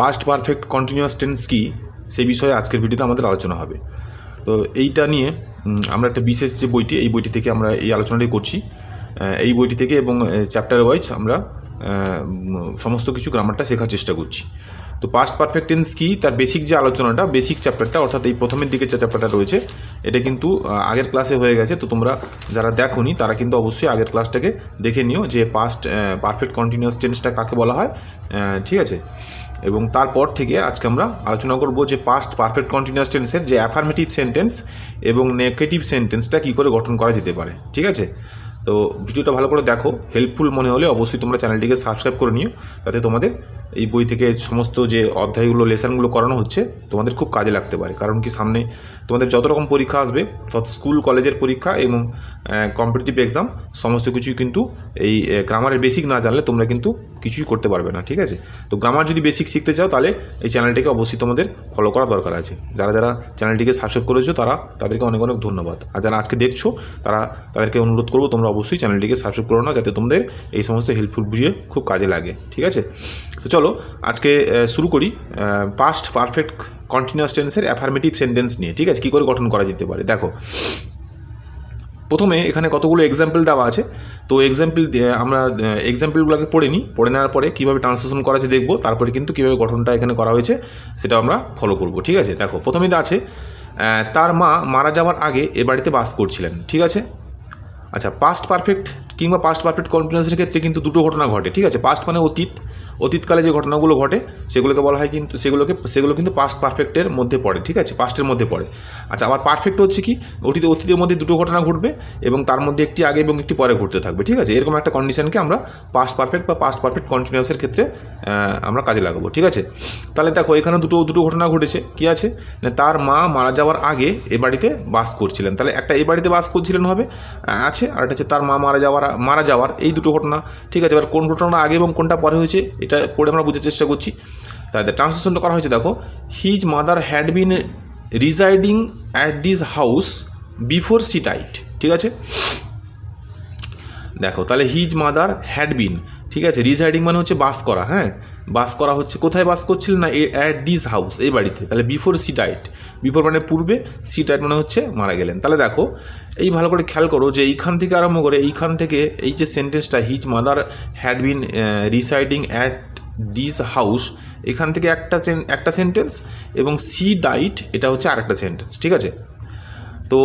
Past perfect continuous tense কী? সেই বিষয়ে আজকের ভিডিওতে আমাদের আলোচনা হবে। তো এইটা নিয়ে আমরা একটা বিশেষ যে বইটি, এই বইটি থেকে আমরা এই আলোচনাটি করছি। এই বইটি থেকে এবং চ্যাপ্টার ওয়াইজ আমরা সমস্ত কিছু গ্রামারটা শেখার চেষ্টা করছি। তো পাস্ট পারফেক্ট টেন্স কী? তার বেসিক যে আলোচনাটা বেসিক চ্যাপ্টারটা অর্থাৎ এই প্রথমের দিকে যে চ্যাপ্টারটা রয়েছে, এটা কিন্তু আগের ক্লাসে হয়ে গেছে। তো তোমরা যারা দেখোনি, তারা কিন্তু অবশ্যই আগের ক্লাসটাকে দেখে নিও যে পাস্ট পারফেক্ট কন্টিনিউয়াস টেন্সটা কাকে বলা হয়। ঠিক আছে? এবং তারপর থেকে আজকে আমরা আলোচনা করব যে পাস্ট পারফেক্ট কন্টিনিউয়াস টেন্সের যে অ্যাফার্মেটিভ সেন্টেন্স এবং নেগেটিভ সেন্টেন্সটা কী করে গঠন করা যেতে পারে, ঠিক আছে? তো ভিডিওটা ভালো করে দেখো হেল্পফুল মনে হলে অবশ্যই তোমরা চ্যানেলটিকে সাবস্ক্রাইব করে নিও, তাতে তোমাদের এই বই থেকে সমস্ত যে অধ্যায়গুলো, লেসনগুলো করানো হচ্ছে, তোমাদের খুব কাজে লাগতে পারে। কারণ কি সামনে তোমাদের যত রকম পরীক্ষা আসবে তত স্কুল, কলেজের পরীক্ষা এবং কম্পিটিটিভ এক্সাম সমস্ত কিছুই কিন্তু এই গ্রামারের বেসিক না জানলে তোমরা কিন্তু কিছুই করতে পারবে না, ঠিক আছে? তো গ্রামার যদি বেসিক শিখতে চাও, তাহলে এই চ্যানেলটিকে অবশ্যই তোমাদের ফলো করা দরকার আছে। যারা যারা চ্যানেলটিকে সাবস্ক্রাইব করেছ, তারা তাদেরকে অনেক অনেক ধন্যবাদ। আর যারা আজকে দেখছ, তারা তাদেরকে অনুরোধ করব, তোমরা অবশ্যই চ্যানেলটিকে সাবস্ক্রাইব করো না যাতে তোমাদের এই সমস্ত হেল্পফুল বুঝিয়ে খুব কাজে লাগে, ঠিক আছে? তো চলো, আজকে শুরু করি পাস্ট পারফেক্ট কন্টিনিউয়াস টেন্সের অ্যাফার্মেটিভ সেন্টেন্স নিয়ে, ঠিক আছে? কী করে গঠন করা যেতে পারে? দেখো, প্রথমে এখানে কতগুলো এক্সাম্পল দেওয়া আছে। তো এক্সাম্পল আমরা এক্সাম্পলগুলোকে পড়ে নিই। পড়ে নেওয়ার পরে কীভাবে ট্রান্সলেশন করা আছে দেখব। তারপরে কিন্তু কীভাবে গঠনটা এখানে করা হয়েছে, সেটা আমরা ফলো করব, ঠিক আছে? দেখো প্রথমেই আছে তার মা মারা যাওয়ার আগে এ বাড়িতে বাস করছিলেন, ঠিক আছে? আচ্ছা পাস্ট পারফেক্ট কিংবা পাস্ট পারফেক্ট কন্টিনিউসের ক্ষেত্রে কিন্তু দুটো ঘটনা ঘটে, ঠিক আছে? পাস্ট মানে অতীত অতীতকালে যে ঘটনাগুলো ঘটে, সেগুলোকে বলা হয় কিন্তু, সেগুলোকে, সেগুলো কিন্তু পাস্ট পারফেক্টের মধ্যে পড়ে, ঠিক আছে? পাস্টের মধ্যে পড়ে। আচ্ছা আবার পারফেক্ট হচ্ছে কি? অতীত, অতীতের মধ্যে দুটো ঘটনা ঘটবে এবং তার মধ্যে একটি আগে এবং একটি পরে ঘটতে থাকবে, ঠিক আছে? এরকম একটা কন্ডিশনকে আমরা পাস্ট পারফেক্ট বা পাস্ট পারফেক্ট কন্টিনিউসের ক্ষেত্রে আমরা কাজে লাগাবো, ঠিক আছে? তাহলে দেখো, এখানে দুটো দুটো ঘটনা ঘটেছে, কি আছে? না, তার মা মারা যাওয়ার আগে এ বাড়িতে বাস করছিলেন। তাহলে একটা এই বাড়িতে বাস করছিলেন হবে আছে, আর একটা হচ্ছে তার মা মারা যাওয়ার মারা যাওয়ার এই দুটো ঘটনা, ঠিক আছে? এবার কোন ঘটনা আগে এবং কোনটা পরে হয়েছে, এটা পড়ে আমরা বোঝার চেষ্টা করছি। তাই ট্রান্সলেশনটা করা হয়েছে, দেখো। His mother had been residing at this house before she died ঠিক আছে? দেখো, তাহলে হিজ মাদার হ্যাড বিন ঠিক আছে? রিজাইডিং মানে হচ্ছে বাস করা হ্যাঁ? বাস করা হচ্ছে, কোথায় বাস করছিলেন না? অ্যাট দিস হাউস এই বাড়িতে, তাহলে বিফোর সি ডাইট বিফোর মানে পূর্বে সি ডাইট মানে হচ্ছে মারা গেলেন। তাহলে দেখো এই ভালো করে খেয়াল করো যে এইখান থেকে আরম্ভ করে এইখান থেকে এই যে সেন্টেন্সটা his mother had been residing at this house এখান থেকে একটা একটা সেন্টেন্স এবং সি ডাইট এটা হচ্ছে আরেকটা সেন্টেন্স ঠিক আছে? তো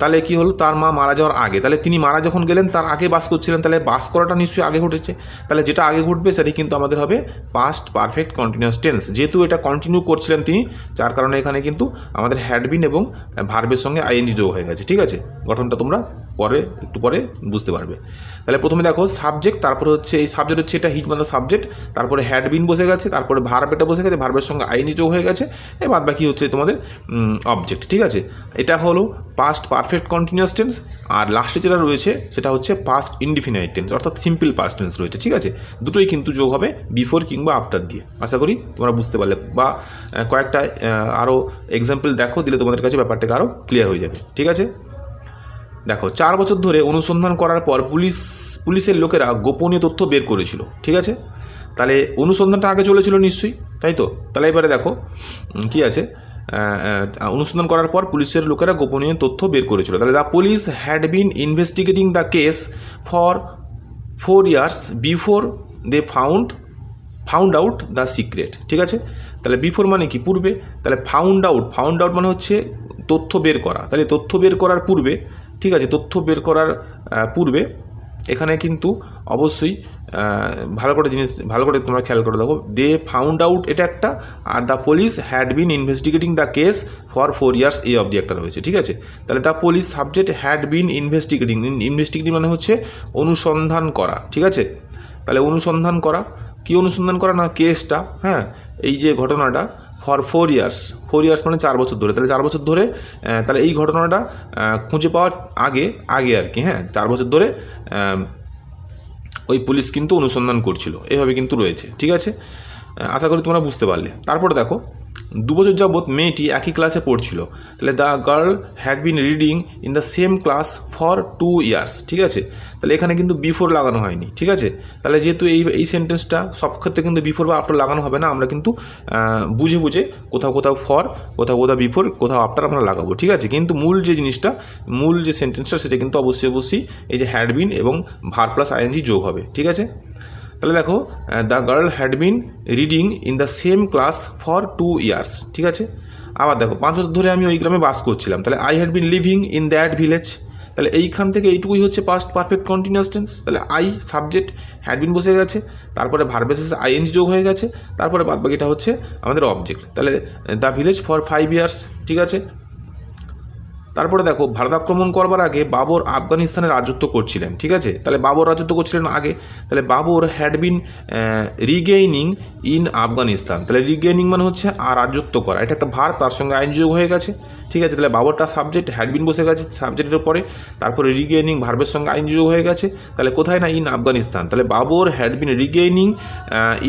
তাহলে কি হলো? তার মা মারা যাওয়ার আগে। তাহলে তিনি মারা যখন গেলেন, তার আগে বাস করছিলেন, তাহলে বাস করাটা নিশ্চয়ই আগে ঘটেছে। তাহলে যেটা আগে ঘটবে সেটি কিন্তু আমাদের হবে পাস্ট পারফেক্ট কন্টিনিউয়াস টেন্স যেহেতু এটা কন্টিনিউ করছিলেন তিনি, যার কারণে এখানে কিন্তু আমাদের হ্যাডবিন এবং ভার্বের সঙ্গে আইএনজি যোগ হয়ে গেছে। ঠিক আছে? গঠনটা তোমরা পরে, একটু পরে বুঝতে পারবে। তাহলে প্রথমে দেখো সাবজেক্ট তারপরে হচ্ছে এই সাবজেক্ট হচ্ছে এটা হিজ মানে সাবজেক্ট তারপরে হ্যাডবিন বসে গেছে, তারপরে ভার্ব বসে গেছে ভার্বের সঙ্গে আইনি যোগ হয়ে গেছে এ বাদ বাকি হচ্ছে তোমাদের অবজেক্ট ঠিক আছে? এটা হলো পাস্ট পারফেক্ট কন্টিনিউয়াস টেন্স আর লাস্টে যেটা রয়েছে, সেটা হচ্ছে পাস্ট ইনডিফিনাইট টেন্স অর্থাৎ সিম্পল পাস্ট টেন্স রয়েছে, ঠিক আছে? দুটোই কিন্তু যোগ হবে বিফোর কিংবা আফটার দিয়ে। আশা করি তোমরা বুঝতে পারলে, বা কয়েকটা আরও এক্সাম্পল দেখো, দিলে তোমাদের কাছে ব্যাপারটাকে আরও ক্লিয়ার হয়ে যাবে, ঠিক আছে? দেখো, চার বছর ধরে অনুসন্ধান করার পর পুলিশ, পুলিশের লোকেরা গোপনীয় তথ্য বের করেছিল, ঠিক আছে? তাহলে অনুসন্ধানটা আগে চলেছিল নিশ্চয়ই, তাই তো? তাহলে এবারে দেখো কি আছে? অনুসন্ধান করার পর পুলিশের লোকেরা গোপনীয় তথ্য বের করেছিল। তাহলে the police had been investigating the case for four years before they found found out the secret ঠিক আছে? তাহলে বিফোর মানে কি? পূর্বে? তাহলে ফাউন্ড আউট ফাউন্ড আউট মানে হচ্ছে তথ্য বের করা। তাহলে তথ্য বের করার পূর্বে ঠিক আছে, তথ্য বের করার পূর্বে এখানে কিন্তু অবশ্যই ভালো করে জিনিস, ভালো করে তোমরা খেয়াল করে দেখো। দে ফাউন্ড আউট এটা একটা, আর the police had been investigating the case for four years এই অবধি একটা রয়েছে, ঠিক আছে? তাহলে the police subject had been investigating investigating মানে হচ্ছে অনুসন্ধান করা, ঠিক আছে? তাহলে অনুসন্ধান করা, কি অনুসন্ধান করা না কেসটা হ্যাঁ? এই যে ঘটনাটা for four years four years মানে চার বছর ধরে। তাহলে চার বছর ধরে তাহলে এই ঘটনাটা খুঁজে পাওয়ার আগে আগে আর কি হ্যাঁ চার বছর ধরে ওই পুলিশ কিন্তু অনুসন্ধান করছিল। এভাবে কিন্তু রয়েছে, ঠিক আছে? আশা করি তোমরা বুঝতে পারলে। তারপরে দেখো দু বছর যাবৎ মেয়েটি একই ক্লাসে পড়ছিল। তাহলে the girl had been reading in the same class for two years ঠিক আছে? তাহলে এখানে কিন্তু বিফোর লাগানো হয়নি, ঠিক আছে? তাহলে যেহেতু এই এই সেন্টেন্সটা সব ক্ষেত্রে কিন্তু বিফোর বা আফটার লাগানো হবে না, আমরা কিন্তু বুঝে বুঝে কোথাও কোথাও ফর কোথাও কোথাও বিফোর কোথাও আফটার আমরা লাগাবো, ঠিক আছে? কিন্তু মূল যে জিনিসটা, মূল যে সেন্টেন্সটা সেটা কিন্তু অবশ্যই অবশ্যই এই যে হ্যাড বিন এবং ভার প্লাস আইএনজি যোগ হবে, ঠিক আছে? তাহলে দেখো the girl had been reading in the same class for two years ঠিক আছে? আবার দেখো, পাঁচ বছর ধরে আমি ওই গ্রামে বাস করছিলাম, তাহলে I had been living in that village তাহলে এইখান থেকে এইটুকুই হচ্ছে পাস্ট পারফেক্ট কন্টিনিউয়াস টেন্স তাহলে আই সাবজেক্ট হ্যাড বিন বসে গেছে, তারপরে ভার্বেসেস আইএনজি যোগ হয়ে গেছে, তারপরে বাদবাকিটা হচ্ছে আমাদের অবজেক্ট তাহলে the village for five years ঠিক আছে? তারপরে দেখো ভারত আক্রমণ করবার আগে বাবর আফগানিস্তানে রাজত্ব করছিলেন, ঠিক আছে? তাহলে বাবর রাজত্ব করছিলেন আগে। তাহলে Babur had been regaining in Afghanistan. তাহলে রিগেইনিং মানে হচ্ছে আর রাজত্ব করা। এটা একটা ভার, তার সঙ্গে আইন যোগ হয়ে গেছে। ঠিক আছে, তাহলে বাবরটা সাবজেক্ট হ্যাড বিন বসে গেছে সাবজেক্টের পরে তারপরে রিগেইনিং ভার্বের সঙ্গে আইন হয়ে গেছে, তাহলে কোথায় না ইন আফগানিস্তান? তাহলে Babur had been regaining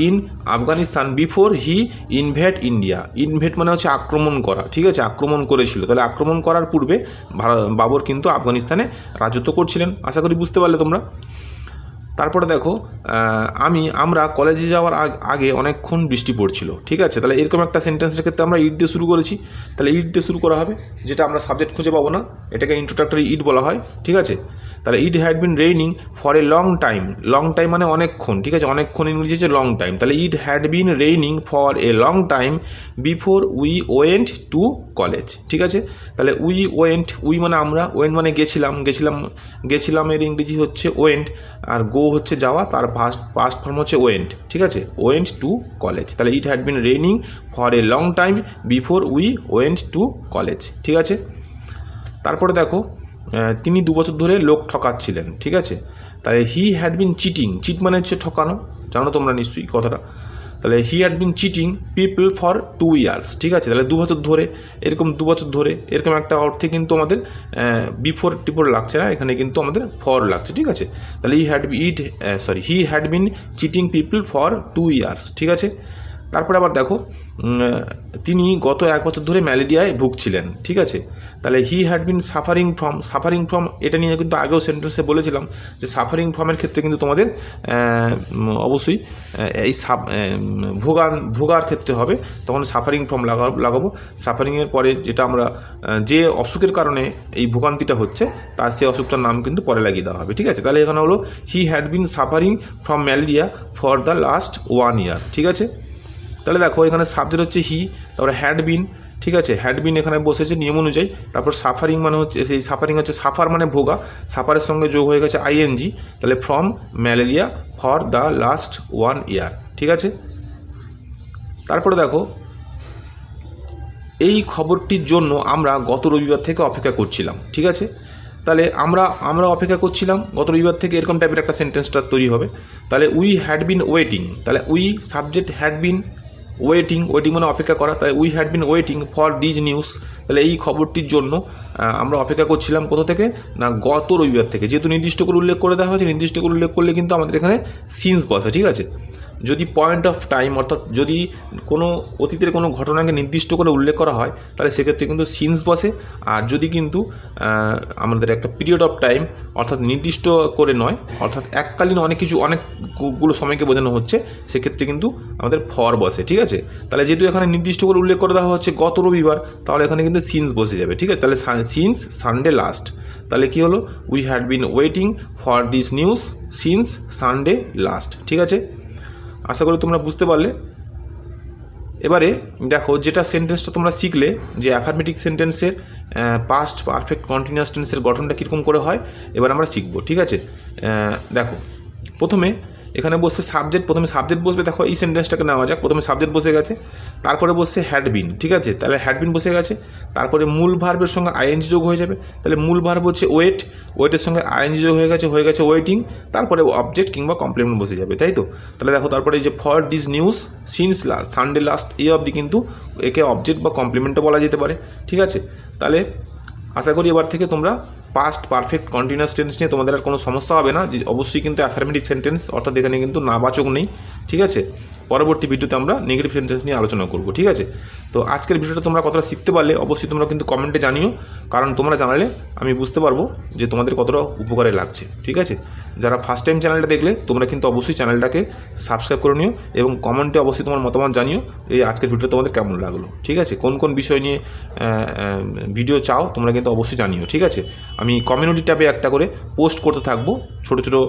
in Afghanistan before he invade India invade মানে হচ্ছে আক্রমণ করা, ঠিক আছে, আক্রমণ করেছিল। তাহলে আক্রমণ করার পূর্বে বাবর কিন্তু আফগানিস্তানে রাজত্ব করছিলেন। আশা করি বুঝতে পারলে তোমরা। তারপরে দেখো আমি, আমরা কলেজে যাওয়ার আগ- অনেকক্ষণ বৃষ্টি পড়ছিল, ঠিক আছে? তাহলে এরকম একটা সেন্টেন্সের ক্ষেত্রে আমরা ইট দিয়ে শুরু করেছি। তাহলে ইট দিয়ে শুরু করা হবে, যেটা আমরা সাবজেক্ট খুঁজে পাবো না, এটাকে ইন্ট্রোডাক্টরি ইট বলা হয়, ঠিক আছে? তাহলে it had been raining for a long time long time মানে অনেকক্ষণ, ঠিক আছে? অনেকক্ষণ ইংরেজি হচ্ছে লং টাইম তাহলে it had been raining for a long time before we went to college ঠিক আছে? তাহলে উই ওয়েন্ট, উই মানে আমরা, ওয়েন্ট মানে গেছিলাম গেছিলাম গেছিলাম এর ইংরেজি হচ্ছে ওয়েন্ট, আর গো হচ্ছে যাওয়া, তার ফার্স্ট ফার্স্ট ফর্ম হচ্ছে ওয়েন্ট, ঠিক আছে? ওয়েন্ট টু কলেজ, তাহলে it had been raining for a long time before we went to college ঠিক আছে? তারপরে দেখো তিনি দু বছর ধরে লোক ঠকাচ্ছিলেন, ঠিক আছে? তাহলে he had been cheating cheat মানে হচ্ছে ঠকানো, জানো তোমরা নিশ্চয়ই কথাটা? তাহলে he had been cheating people for two years ঠিক আছে? তাহলে দু বছর ধরে, এরকম দু বছর ধরে, এরকম একটা অর্থে কিন্তু আমাদের বিফোর টিফোর লাগছে না, এখানে কিন্তু আমাদের ফর লাগছে, ঠিক আছে? তাহলে he had it sorry he had been cheating people for two years ঠিক আছে? তারপরে আবার দেখো তিনি গত এক বছর ধরে ম্যালেরিয়ায় ভুগছিলেন, ঠিক আছে? তাহলে he had been suffering from suffering from এটা নিয়ে কিন্তু আগেও সেন্টেন্সে বলেছিলাম যে সাফারিং ফ্রমের ক্ষেত্রে কিন্তু তোমাদের অবশ্যই এই ভোগান, ভোগার ক্ষেত্রে হবে। তখন সাফারিং ফ্রম লাগা, লাগাবো। সাফারিংয়ের পরে যেটা আমরা যে অসুখের কারণে এই ভোগান্তিটা হচ্ছে, তার সেই অসুখটার নাম কিন্তু পরে লাগিয়ে দেওয়া হবে, ঠিক আছে? তাহলে এখানে হলো he had been suffering from malaria for the last one year ঠিক আছে? তাহলে দেখো এখানে সাবজেক্ট হচ্ছে হি তারপরে হ্যাড বিন ঠিক আছে? হ্যাড বিন এখানে বসেছে নিয়ম অনুযায়ী। তারপর সাফারিং মানে হচ্ছে, সেই সাফারিং হচ্ছে সাফার মানে ভোগা। সাফারের সঙ্গে যোগ হয়ে গেছে আইএনজি তাহলে from malaria for the last one year ঠিক আছে? তারপরে দেখো, এই খবরটির জন্য আমরা গত রবিবার থেকে অপেক্ষা করছিলাম, ঠিক আছে? তাহলে আমরা আমরা অপেক্ষা করছিলাম, গত রবিবার থেকে এরকম টাইপের একটা সেন্টেন্সটা তৈরি হবে। তাহলে উই হ্যাড বিন ওয়েটিং তাহলে we subject had been waiting waiting মানে অপেক্ষা করা। তাই we had been waiting for these news তাহলে এই খবরটির জন্য আমরা অপেক্ষা করছিলাম কোথা থেকে? না, গত রবিবার থেকে। যেহেতু নির্দিষ্ট করে উল্লেখ করে দেওয়া হয়েছে, নির্দিষ্ট করে উল্লেখ করলে কিন্তু আমাদের এখানে সিন্স বসে, ঠিক আছে? যদি পয়েন্ট অফ টাইম অর্থাৎ যদি কোনো অতীতের কোনো ঘটনাকে নির্দিষ্ট করে উল্লেখ করা হয়, তাহলে সেক্ষেত্রে কিন্তু সিন্স বসে। আর যদি কিন্তু আমাদের একটা পিরিয়ড অফ টাইম অর্থাৎ নির্দিষ্ট করে নয়, অর্থাৎ এককালীন অনেক কিছু অনেকগুলো সময়কে বোঝানো হচ্ছে, সেক্ষেত্রে কিন্তু আমাদের ফর বসে, ঠিক আছে? তাহলে যেহেতু এখানে নির্দিষ্ট করে উল্লেখ করে দেওয়া হচ্ছে গত রবিবার, তাহলে এখানে কিন্তু সিন্স বসে যাবে, ঠিক আছে? তাহলে সিন্স সানডে লাস্ট তাহলে কি হলো? We had been waiting for this news since Sunday last ঠিক আছে? আশা করি তোমরা বুঝতে পারলে। এবারে দেখো যেটা সেন্টেন্সটা তোমরা শিখলে, যে অ্যাফার্মেটিক সেন্টেন্সের পাস্ট পারফেক্ট কন্টিনিউয়াস টেন্সের গঠনটা কীরকম করে হয়, এবার আমরা শিখব, ঠিক আছে? দেখো, প্রথমে এখানে বসে সাবজেক্ট প্রথমে সাবজেক্ট বসবে, দেখো এই সেন্টেন্সটাকে নেওয়া যাক, প্রথমে সাবজেক্ট বসে গেছে। তারপরে বসছে হ্যাডবিন, ঠিক আছে? তাহলে হ্যাডবিন বসে গেছে। তারপরে মূল ভার্বের সঙ্গে আইএনজি যোগ হয়ে যাবে। তাহলে মূল ভার্ব হচ্ছে ওয়েট ওয়েটের সঙ্গে আইএনজি যোগ হয়ে গেছে হয়ে গেছে ওয়েটিং তারপরে অবজেক্ট কিংবা কমপ্লিমেন্ট বসে যাবে, তাই তো? তাহলে দেখো, তারপরে এই যে for this news since last Sunday last এই অবধি কিন্তু একে অবজেক্ট বা কমপ্লিমেন্টও বলা যেতে পারে, ঠিক আছে? তাহলে আশা করি এবার থেকে তোমরা পাস্ট পারফেক্ট কন্টিনিউয়াস টেন্স নিয়ে তোমাদের আর কোনো সমস্যা হবে না। অবশ্যই কিন্তু অ্যাফার্মেটিভ সেন্টেন্স অর্থাৎ এখানে কিন্তু নাবাচক নেই। ঠিক আছে? পরবর্তী ভিডিওতে আমরা নেগেটিভ সেন্টেন্স নিয়ে আলোচনা করব, ঠিক আছে? তো আজকের বিষয়টা তোমরা কতটা শিখতে পারলে অবশ্যই তোমরা কিন্তু কমেন্টে জানিও, কারণ তোমরা জানালে আমি বুঝতে পারব যে তোমাদের কতটা উপকারে লাগছে, ঠিক আছে? যারা ফার্স্ট টাইম চ্যানেলটা দেখলে তোমরা কিন্তু অবশ্যই চ্যানেলটাকে সাবস্ক্রাইব করে নিও এবং কমেন্টে অবশ্যই তোমার মতামত জানিও এই আজকের ভিডিওটা তোমাদের কেমন লাগল, ঠিক আছে? কোন কোন বিষয় নিয়ে ভিডিও চাও তোমরা কিন্তু অবশ্যই জানিও, ঠিক আছে? আমি কমিউনিটি ট্যাবে একটা করে পোস্ট করতে থাকব, ছোটো ছোটো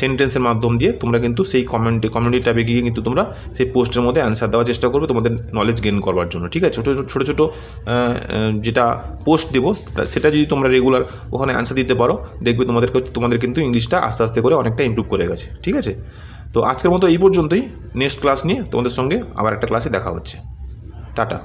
সেন্টেন্সের মাধ্যম দিয়ে তোমরা কিন্তু সেই কমেন্টে কমিউনিটি ট্যাবে গিয়ে কিন্তু তোমরা সেই পোস্টের মধ্যে অ্যান্সার দেওয়ার চেষ্টা করবে, তোমাদের নলেজ গেন করবার জন্য, ঠিক আছে? ছোটো ছোটো ছোটো যেটা পোস্ট দেবো সেটা যদি তোমরা রেগুলার ওখানে অ্যান্সার দিতে পারো, দেখবে তোমাদেরকে তোমাদের কিন্তু ইংলিশটা আস্তে আস্তে করে অনেকটা ইম্প্রুভ করে গেছে, ঠিক আছে? তো আজকের মতো এই পর্যন্তই নেক্সট ক্লাস নিয়ে তোমাদের সঙ্গে আবার একটা ক্লাসে দেখা হচ্ছে। টাটা।